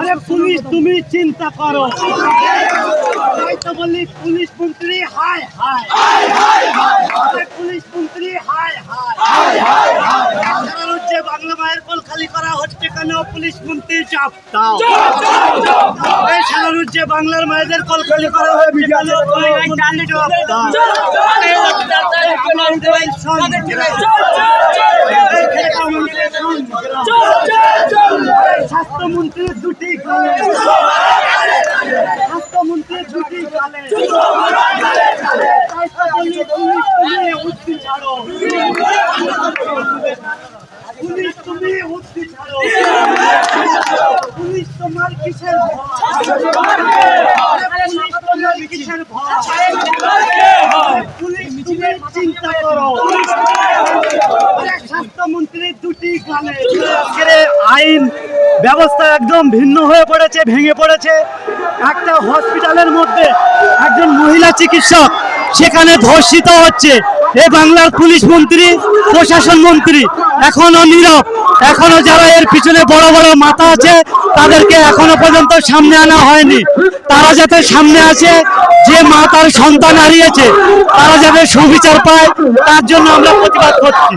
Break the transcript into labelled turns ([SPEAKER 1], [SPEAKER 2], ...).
[SPEAKER 1] আরে পুলিশ তুমি চিন্তা করো তাই তো বলি পুলিশ মন্ত্রী হায় হায় পুলিশ মন্ত্রী হায় হায় বাংলা মায়ের কল খালি করা হচ্ছে কেন পুলিশ মন্ত্রী বাংলার মায়েদের কল খালি করা হচ্ছে স্বাস্থ্যমন্ত্রীর দুটি দুটি গালে স্বাস্থ্যমন্ত্রী পুলিশ তুমি উঠতি ছাড়ো। পুলিশ তুমি উঠতি ছাড়ো। পুলিশ তোমার কিসের কিসের পুলিশ তুমি চিন্তা স্বাস্থ্যমন্ত্রীর দুটি গালে আইন ব্যবস্থা একদম ভিন্ন হয়ে পড়েছে, ভেঙে পড়েছে। একটা হসপিটালের মধ্যে একজন মহিলা চিকিৎসক সেখানে ধর্ষিত হচ্ছে। এ বাংলার পুলিশ মন্ত্রী, প্রশাসন মন্ত্রী এখনও নীরব। এখনও যারা এর পিছনে বড় বড় মাথা আছে, তাদেরকে এখনও পর্যন্ত সামনে আনা হয়নি। তারা যাতে সামনে আসে যে মা তার সন্তান হারিয়েছে, তারা যাতে সুবিচার পায়, তার জন্য আমরা প্রতিবাদ করছি।